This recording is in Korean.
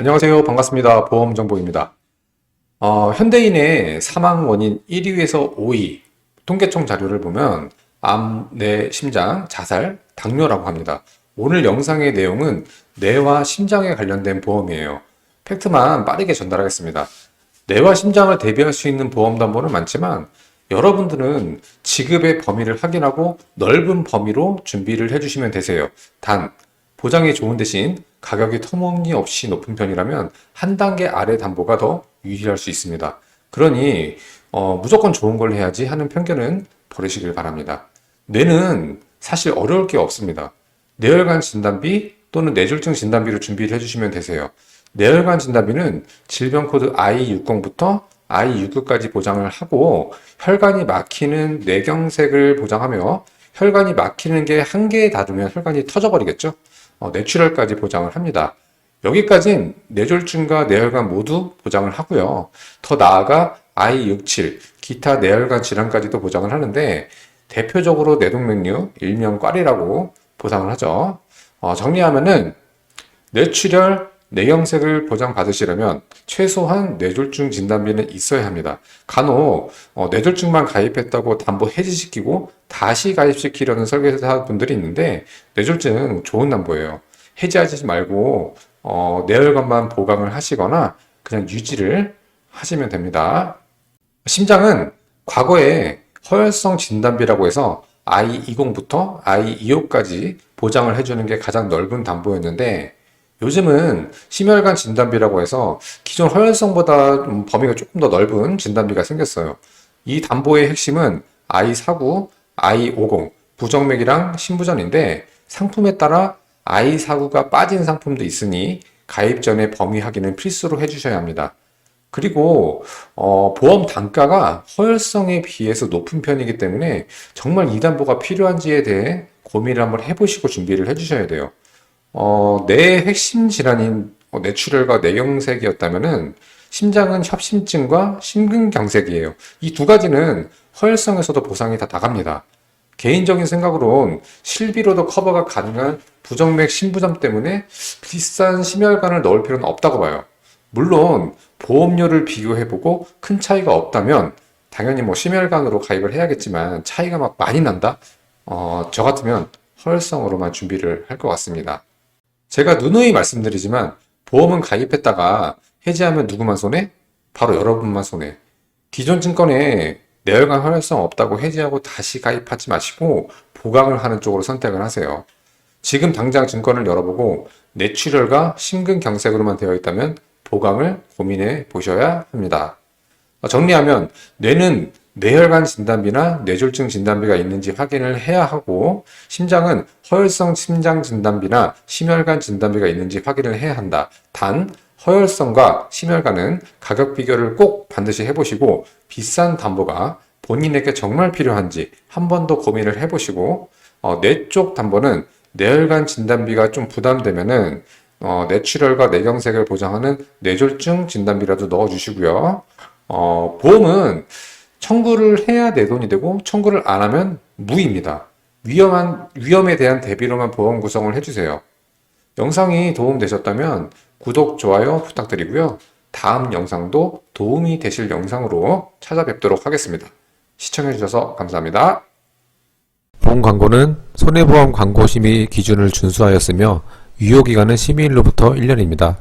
안녕하세요. 반갑습니다. 보험정보입니다. 어, 현대인의 사망 원인 1위에서 5위 통계청 자료를 보면 암, 뇌, 심장, 자살, 당뇨라고 합니다. 오늘 영상의 내용은 뇌와 심장에 관련된 보험이에요. 팩트만 빠르게 전달하겠습니다. 뇌와 심장을 대비할 수 있는 보험 담보는 많지만 여러분들은 지급의 범위를 확인하고 넓은 범위로 준비를 해주시면 되세요. 단, 보장이 좋은 대신 가격이 터무니없이 높은 편이라면 한 단계 아래 담보가 더 유리할 수 있습니다. 그러니 어, 무조건 좋은 걸 해야지 하는 편견은 버리시길 바랍니다. 뇌는 사실 어려울 게 없습니다. 뇌혈관 진단비 또는 뇌졸중 진단비로 준비를 해주시면 되세요. 뇌혈관 진단비는 질병 코드 I60부터 I69까지 보장을 하고 혈관이 막히는 뇌경색을 보장하며 혈관이 막히는 게 한계에 닿으면 혈관이 터져버리겠죠. 어, 뇌출혈까지 보장을 합니다. 여기까진 뇌졸중과 뇌혈관 모두 보장을 하고요. 더 나아가 I67 기타 뇌혈관 질환까지도 보장을 하는데 대표적으로 뇌동맥류 일명 꽈리라고 보상을 하죠. 어, 정리하면은 뇌출혈, 뇌경색을 보장받으시려면 최소한 뇌졸중 진단비는 있어야 합니다. 간혹 어, 뇌졸중만 가입했다고 담보 해지시키고 다시 가입시키려는 설계사 분들이 있는데 뇌졸중 좋은 담보예요. 해지하지 말고 어, 뇌혈관만 보강을 하시거나 그냥 유지를 하시면 됩니다. 심장은 과거에 허혈성 진단비라고 해서 I20부터 I25까지 보장을 해주는 게 가장 넓은 담보였는데 요즘은 심혈관 진단비라고 해서 기존 허혈성보다 좀 범위가 조금 더 넓은 진단비가 생겼어요. 이 담보의 핵심은 I49, I50, 부정맥이랑 신부전인데 상품에 따라 I49가 빠진 상품도 있으니 가입 전에 범위 확인은 필수로 해주셔야 합니다. 그리고 어, 보험 단가가 허혈성에 비해서 높은 편이기 때문에 정말 이 담보가 필요한지에 대해 고민을 한번 해보시고 준비를 해주셔야 돼요. 어, 뇌 핵심 질환인 어, 뇌출혈과 뇌경색이었다면은 심장은 협심증과 심근경색이에요. 이 두 가지는 허혈성에서도 보상이 다 나갑니다. 개인적인 생각으론 실비로도 커버가 가능한 부정맥 신부전 때문에 비싼 심혈관을 넣을 필요는 없다고 봐요. 물론 보험료를 비교해보고 큰 차이가 없다면 당연히 뭐 심혈관으로 가입을 해야겠지만 차이가 막 많이 난다? 어, 저 같으면 허혈성으로만 준비를 할 것 같습니다. 제가 누누이 말씀드리지만 보험은 가입했다가 해지하면 누구만 손해? 바로 여러분만 손해. 기존 증권에 내혈관 허혈성 없다고 해지하고 다시 가입하지 마시고 보강을 하는 쪽으로 선택을 하세요. 지금 당장 증권을 열어보고 뇌출혈과 심근경색으로만 되어 있다면 보강을 고민해 보셔야 합니다. 어, 정리하면 뇌는 뇌혈관 진단비나 뇌졸중 진단비가 있는지 확인을 해야 하고 심장은 허혈성 심장 진단비나 심혈관 진단비가 있는지 확인을 해야 한다. 단 허혈성과 심혈관은 가격 비교를 꼭 반드시 해보시고 비싼 담보가 본인에게 정말 필요한지 한 번 더 고민을 해보시고 어, 뇌 쪽 담보는 뇌혈관 진단비가 좀 부담되면은 어, 뇌출혈과 뇌경색을 보장하는 뇌졸중 진단비라도 넣어주시고요. 어, 보험은 청구를 해야 내 돈이 되고 청구를 안 하면 무입니다. 위험한 위험에 대한 대비로만 보험 구성을 해주세요. 영상이 도움되셨다면 구독, 좋아요 부탁드리고요. 다음 영상도 도움이 되실 영상으로 찾아뵙도록 하겠습니다. 시청해주셔서 감사합니다. 본 광고는 손해보험 광고 심의 기준을 준수하였으며 유효기간은 심의일로부터 1년입니다.